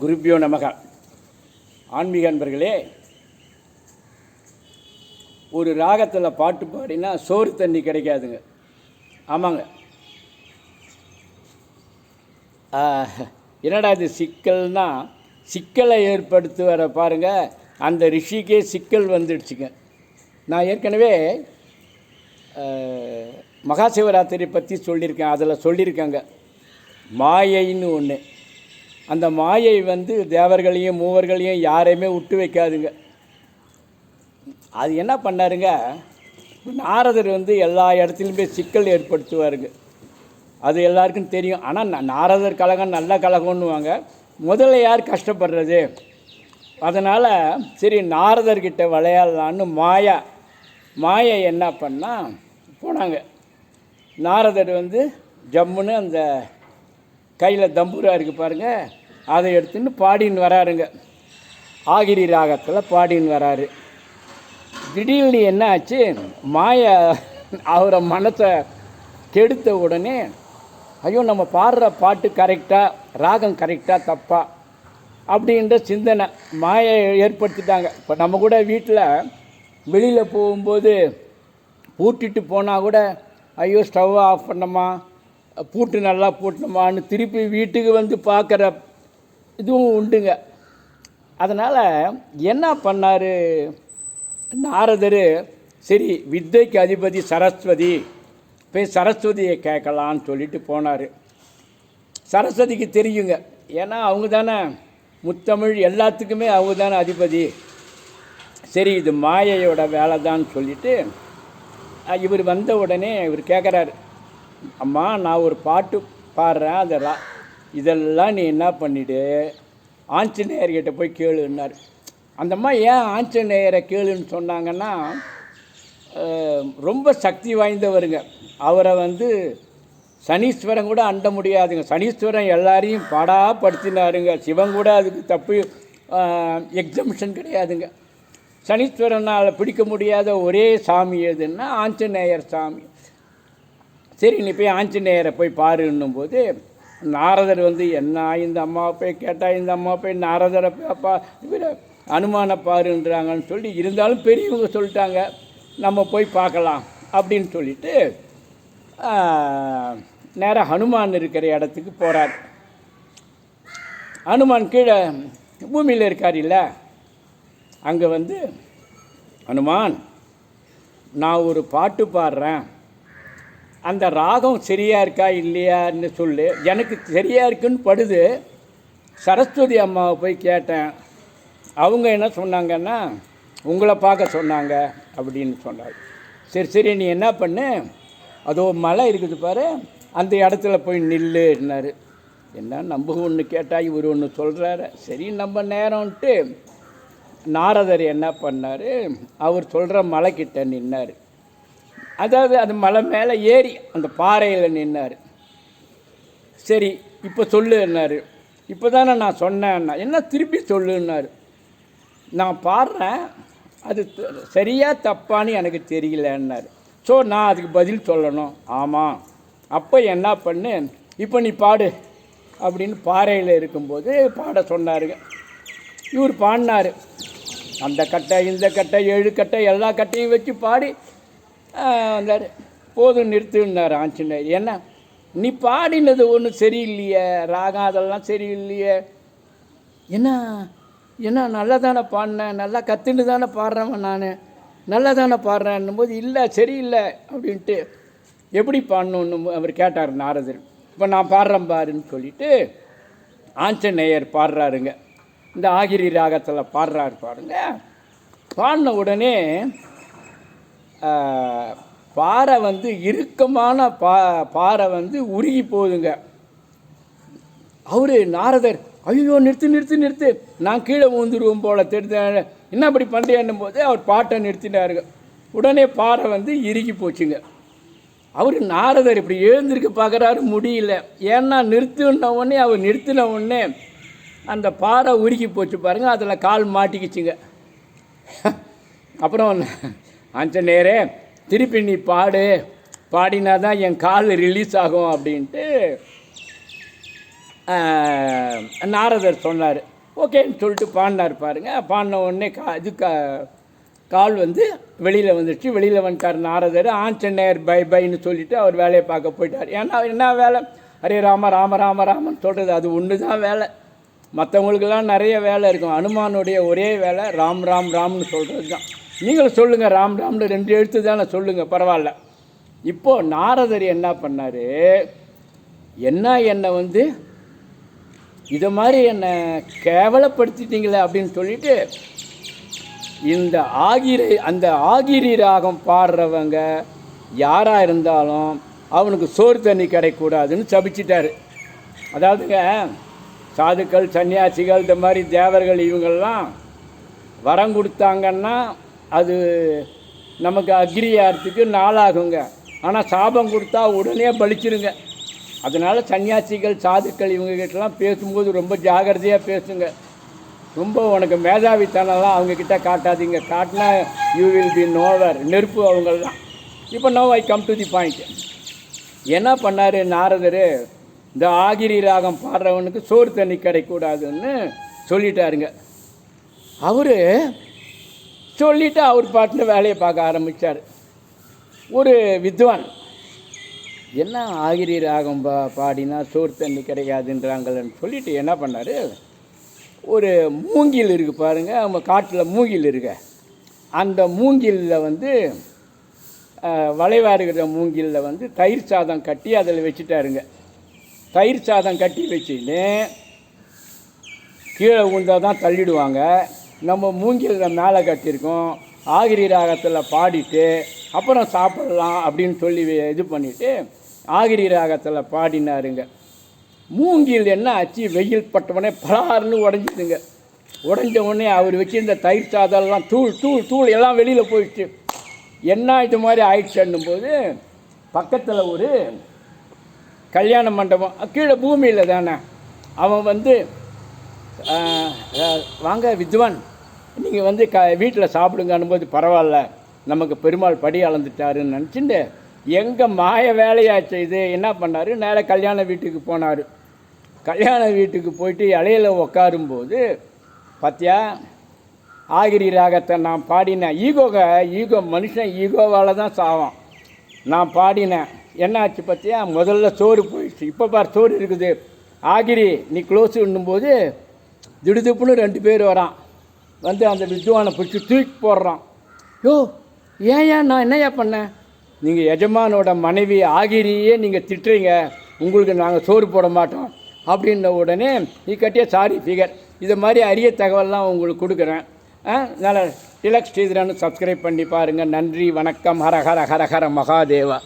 குருப்பியோ நமக. ஆன்மீக அன்பர்களே ஒரு ராகத்தில் பாட்டு பாடினா சோறு தண்ணி கிடைக்காதுங்க. ஆமாங்க. என்னடா இது சிக்கல்னா சிக்கலை ஏற்படுத்து வர பாருங்க அந்த ரிஷிக்கே சிக்கல் வந்துடுச்சுங்க. நான் ஏற்கனவே மகா சிவராத்திரி பற்றி சொல்லியிருக்கேன் அதில் சொல்லியிருக்காங்க. மாயைன்னு ஒன்று அந்த மாயை வந்து தேவர்களையும் மூவர்களையும் யாரையுமே விட்டு வைக்காதுங்க. அது என்ன பண்ணாருங்க? நாரதர் வந்து எல்லா இடத்துலையுமே சிக்கல் ஏற்படுத்துவாருங்க. அது எல்லாருக்கும் தெரியும். ஆனால் நாரதர் கழகம் நல்ல கழகம்னுவாங்க. முதல்ல யார் கஷ்டப்படுறது? அதனால் சரி நாரதர்கிட்ட விளையாடலான்னு மாயா மாயை என்ன பண்ணால் போனாங்க. நாரதர் வந்து ஜம்முன்னு அந்த கையில் தம்பூரா இருக்குது பாருங்க. அதை எடுத்துன்னு பாடின்னு வராருங்க. ஆகிரி ராகத்தில் பாடின்னு வராரு. திடீர்னு என்ன ஆச்சு? மாயா அவரை மனசை கெடுத்த உடனே ஐயோ நம்ம பாடுற பாட்டு கரெக்டாக ராகம் கரெக்டாக தப்பா? அப்படின்ற சிந்தனை மாயை ஏற்படுத்திட்டாங்க. இப்போ நம்ம கூட வீட்டில் வெளியில் போகும்போது பூட்டிட்டு போனால் கூட ஐயோ ஸ்டவ் ஆஃப் பண்ணோமா பூட்டு நல்லா பூட்டணுமான்னு திருப்பி வீட்டுக்கு வந்து பார்க்குற இதுவும் உண்டுங்க. அதனால் என்ன பண்ணார்? நாரதர் சரி வித்தைக்கு அதிபதி சரஸ்வதி போய் சரஸ்வதியை கேட்கலான்னு சொல்லிட்டு போனார். சரஸ்வதிக்கு தெரியுங்க. ஏன்னா அவங்க தானே முத்தமிழ் எல்லாத்துக்குமே அவங்க தானே அதிபதி. சரி இது மாயையோட வேலை தான் சொல்லிட்டு இவர் வந்த உடனே இவர் கேட்குறாரு. அம்மா நான் ஒரு பாட்டு பாடுறேன் அந்த ரா இதெல்லாம் நீ என்ன பண்ணிவிடு ஆஞ்சநேயர்கிட்ட போய் கேளுன்னார். அந்தம்மா ஏன் ஆஞ்சநேயரை கேளுன்னு சொன்னாங்கன்னா ரொம்ப சக்தி வாய்ந்தவருங்க. அவரை வந்து சனீஸ்வரன் கூட அண்ட முடியாதுங்க. சனீஸ்வரன் எல்லாரையும் படாப்படுத்தினாருங்க சிவன் கூட அதுக்கு தப்பு எக்ஸம்ஷன் கிடையாதுங்க. சனீஸ்வரனால் பிடிக்க முடியாத ஒரே சாமி எதுன்னா ஆஞ்சநேயர் சாமி. சரி நீ போய் ஆஞ்சநேயரை போய் பாருன்னும் போது நாரதர் வந்து என்ன இந்த அம்மாவை போய் கேட்டால் இந்த அம்மா போய் நாரதரை பா இவரை அனுமான பாருன்றாங்கன்னு சொல்லி இருந்தாலும் பெரியவங்க சொல்லிட்டாங்க நம்ம போய் பார்க்கலாம் அப்படின்னு சொல்லிட்டு நேராக ஹனுமான் இருக்கிற இடத்துக்கு போகிறார் ஹனுமான் கீழே பூமியில் இருக்கார் இல்லை? அங்கே வந்து ஹனுமான் நான் ஒரு பாட்டு பாடுறேன். அந்த ராகம் சரியா இருக்கா இல்லையான்னு சொல்லு. எனக்கு சரியா இருக்குன்னு படுது. சரஸ்வதி அம்மாவை போய் கேட்டேன். அவங்க என்ன சொன்னாங்கன்னா உங்களை பார்க்க சொன்னாங்க அப்படின்னு சொன்னாங்க சரி சரி நீ என்ன பண்ணு? அதோ மலை இருக்குது பாரு. அந்த இடத்துல போய் நில்லுன்னாரு என்ன நம்ம ஒன்று கேட்டால் இவர் ஒன்று சொல்கிறாரு சரி நம்ம நேரம்ன்ட்டு. நாரதர் என்ன பண்ணார்? அவர் சொல்கிற மலைக்கிட்ட நின்னார். அதாவது அந்த மலை மேலே ஏறி அந்த பாறையில் நின்னார். சரி இப்போ சொல்லுன்னாரு. இப்போ தானே நான் சொன்னேன்னா என்ன திருப்பி சொல்லுன்னாரு. நான் பாடுறேன் அது சரியாக தப்பான்னு எனக்கு தெரியலன்னாரு. ஸோ நான் அதுக்கு பதில் சொல்லணும். ஆமாம் அப்போ என்ன பண்ணு? இப்போ நீ பாடு. அப்படின்னு பாறையில் இருக்கும்போது பாட சொன்னாருங்க இவர் பாடினார். அந்த கட்டை இந்த கட்டை ஏழு கட்டை எல்லா கட்டையும் வச்சு பாடி வந்தார். போதும் நிறுத்துனார் ஆஞ்சநேயர். என்ன நீ பாடினது ஒன்றும் சரியில்லையே ராகம் அதெல்லாம் சரியில்லையே. என்ன என்ன நல்லா தானே பாடினேன் நல்லா கற்றுன்னு தானே பாடுறவன் நான். நல்லா தானே பாடுறேன்னும் போது இல்லை சரியில்லை அப்படின்ட்டு எப்படி பாடணுன்னு அவர் கேட்டார் நாரதர். இப்போ நான் பாடுறேன் பாருன்னு சொல்லிட்டு ஆஞ்சநேயர் பாடுறாருங்க. இந்த ஆகிரி ராகத்தில் பாடுறாரு பாருங்க. பாடின உடனே பாறை வந்து இறுக்கமான பா பாறை வந்து உருகி போகுதுங்க. அவரு நாரதர் ஐயோ நிறுத்து நிறுத்து நிறுத்து. நான் கீழே ஊந்துருவோம் போல் தெரிஞ்ச என்ன அப்படி பண்ணுறேன்னும் போது அவர் பாட்டை நிறுத்தினாருங்க. உடனே பாறை வந்து இறுகி போச்சுங்க. அவர் நாரதர் இப்படி எழுந்திருக்க பார்க்குறாரு முடியல. ஏன்னா நிறுத்தின உடனே அவர் நிறுத்தின உடனே அந்த பாறை உருகி போச்சு பாருங்கள் அதில் கால் மாட்டிக்கிச்சுங்க. அப்புறம் ஆஞ்சநேயரே திருப்பி நீ பாடு. பாடினா தான் என் கால் ரிலீஸ் ஆகும் அப்படின்ட்டு நாரதர் சொன்னார். ஓகேன்னு சொல்லிட்டு பாடினார் பாருங்க. பாடின உடனே கா இது கா கால் வந்து வெளியில் வந்துடுச்சு வெளியில் வந்துட்டார் நாரதர். ஆஞ்சநேயர் பை பைன்னு சொல்லிவிட்டு அவர் வேலையை பார்க்க போயிட்டார். ஏன்னா என்ன வேலை? ஹரே ராம ராம ராம ராமன் சொல்கிறது அது ஒன்று தான் வேலை. மற்றவங்களுக்கெல்லாம் நிறைய வேலை இருக்கும். அனுமானுடைய ஒரே வேலை ராம் ராம் ராம்னு சொல்கிறது தான் நீங்களும் சொல்லுங்கள் ராம் ராம்னு ரெண்டு எழுத்து தானே சொல்லுங்கள் பரவாயில்ல. இப்போது நாரதர் என்ன பண்ணார்? என்ன என்னை வந்து இதை மாதிரி என்னை கேவலப்படுத்திட்டீங்களே அப்படின்னு சொல்லிட்டு இந்த ஆகிரி அந்த ஆகிரி ராகம் பாடுறவங்க யாராக இருந்தாலும் அவனுக்கு சோறு தண்ணி கிடைக்கூடாதுன்னு சபிச்சிட்டாரு. அதாவதுங்க சாதுக்கள் சன்னியாசிகள் இந்த மாதிரி தேவர்கள் இவங்கெல்லாம் வரம் கொடுத்தாங்கன்னா அது நமக்கு அக்ரியாரத்துக்கு நாளாகுங்க. ஆனால் சாபம் கொடுத்தா உடனே பலிச்சிருங்க. அதனால் சன்னியாசிகள் சாதுக்கள் இவங்ககிட்டலாம் பேசும்போது ரொம்ப ஜாகிரதையாக பேசுங்க. ரொம்ப உனக்கு மேதாவித்தனம்லாம் அவங்கக்கிட்ட காட்டாதீங்க. காட்டினா யூ வில் பி நோவர் நெருப்பு அவங்கள்தான் இப்போ no I come to the point என்ன பண்ணார் நாரதர்? இந்த ஆகிரி ராகம் பாடுறவனுக்கு சோறு தண்ணி கிடைக்கூடாதுன்னு சொல்லிட்டாருங்க. அவர் சொல்லிவிட்டு அவர் பாட்டில் வேலையை பார்க்க ஆரம்பித்தார் ஒரு வித்வான். என்ன ஆகிரி ராகம் பா பாடினா சோறு தண்ணி கிடைக்காதுன்றாங்கன்னு சொல்லிவிட்டு என்ன பண்ணார்? ஒரு மூங்கில் இருக்குது பாருங்கள் நம்ம காட்டில் மூங்கில் இருக்க. அந்த மூங்கிலில் வந்து வளைவாக வளைவாருகிற மூங்கிலில் வந்து தயிர் சாதம் கட்டி அதில் வச்சுட்டாருங்க. தயிர் சாதம் கட்டி வச்சுன்னு கீழே உந்தால் தான் தள்ளிடுவாங்க. நம்ம மூங்கிலில் மேலே கட்டியிருக்கோம். ஆகிரி ராகத்தில் பாடிட்டு அப்புறம் சாப்பிடலாம் அப்படின்னு சொல்லி இது பண்ணிவிட்டு ஆகிரி ராகத்தில் பாடினாருங்க. மூங்கில் என்ன ஆச்சு? வெயில் பட்டவுடனே பலாருன்னு உடஞ்சிதுங்க. உடஞ்ச உடனே அவர் வச்சிருந்த தயிர் சாதம்லாம் தூள் தூள் தூள் எல்லாம் வெளியில் போயிடுச்சு. என்ன இது மாதிரி ஆயிடுச்சுன்னும் போது பக்கத்தில் ஒரு கல்யாண மண்டபம் கீழே பூமியில் தானே. அவன் வந்து வாங்க வித்வான். நீங்கள் வந்து க வீட்டில் சாப்பிடுங்கன்னும் போது பரவாயில்ல. நமக்கு பெருமாள் படி அளந்துட்டாருன்னு நினச்சிட்டு எங்கள் மாய வேலையாச்சு இது என்ன பண்ணார்? நேராக கல்யாண வீட்டுக்கு போனார். கல்யாண வீட்டுக்கு போயிட்டு இலையில் உக்காரும்போது பார்த்தியா ஆகிரி ராகத்தை நான் பாடினேன். ஈகோக ஈகோ மனுஷன் ஈகோவால் தான் சாவான். நான் பாடினேன். என்னாச்சு பார்த்தியா முதல்ல சோறு போயிடுச்சு. இப்போ பார் சோறு இருக்குது. ஆகிரி நீ க்ளோஸ் போது திடுதிப்புன்னு ரெண்டு பேர் வரான். வந்து அந்த வித்வானை பிடிச்சி தூக்கி போடுறான். யோ ஏன் ஏன் நான் என்னையா பண்ணேன்? நீங்கள் எஜமானோட மனைவி ஆகிரியே நீங்கள் திட்டுறீங்க. உங்களுக்கு நாங்கள் சோறு போட மாட்டோம். அப்படின்ன உடனே நீ கட்டிய சாரி ஃபிகர் இது மாதிரி அரிய தகவல்லாம் உங்களுக்கு கொடுக்குறேன். ஆ நல்ல டிலக்ஸ் ஸ்ரீதரன் சப்ஸ்கிரைப் பண்ணி பாருங்கள் நன்றி வணக்கம். ஹர ஹர ஹர ஹர மகாதேவா.